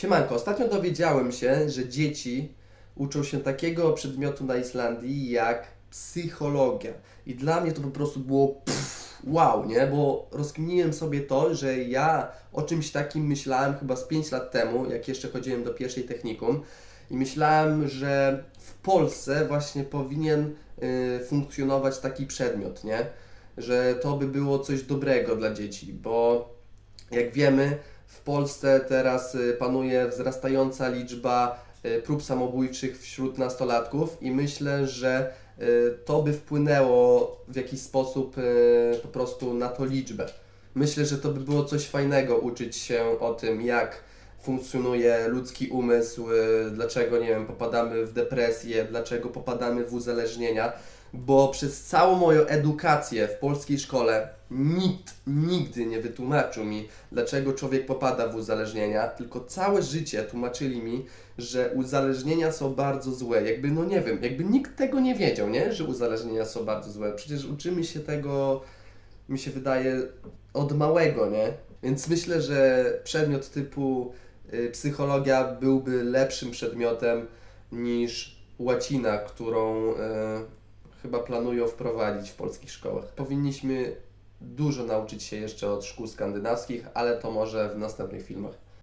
Siemanko, ostatnio dowiedziałem się, że dzieci uczą się takiego przedmiotu na Islandii jak psychologia. I dla mnie to po prostu było pff, wow, nie? Bo rozkminiłem sobie to, że ja o czymś takim myślałem chyba z 5 lat temu, jak jeszcze chodziłem do pierwszej technikum. I myślałem, że w Polsce właśnie powinien y, funkcjonować taki przedmiot, nie? Że to by było coś dobrego dla dzieci, bo jak wiemy, w Polsce teraz y, panuje wzrastająca liczba y, prób samobójczych wśród nastolatków i myślę, że y, to by wpłynęło w jakiś sposób po prostu na tą liczbę. Myślę, że to by było coś fajnego uczyć się o tym, jak funkcjonuje ludzki umysł, y, dlaczego, nie wiem, popadamy w depresję, dlaczego popadamy w uzależnienia, bo przez całą moją edukację w polskiej szkole nikt nigdy nie wytłumaczył mi, dlaczego człowiek popada w uzależnienia, tylko całe życie tłumaczyli mi, że uzależnienia są bardzo złe. Jakby, no nie wiem, jakby nikt tego nie wiedział, nie? Że uzależnienia są bardzo złe. Przecież uczymy się tego, mi się wydaje, od małego, nie? Więc myślę, że przedmiot typu psychologia byłby lepszym przedmiotem niż łacina, którą y, chyba planują wprowadzić w polskich szkołach. Powinniśmy dużo nauczyć się jeszcze od szkół skandynawskich, ale to może w następnych filmach.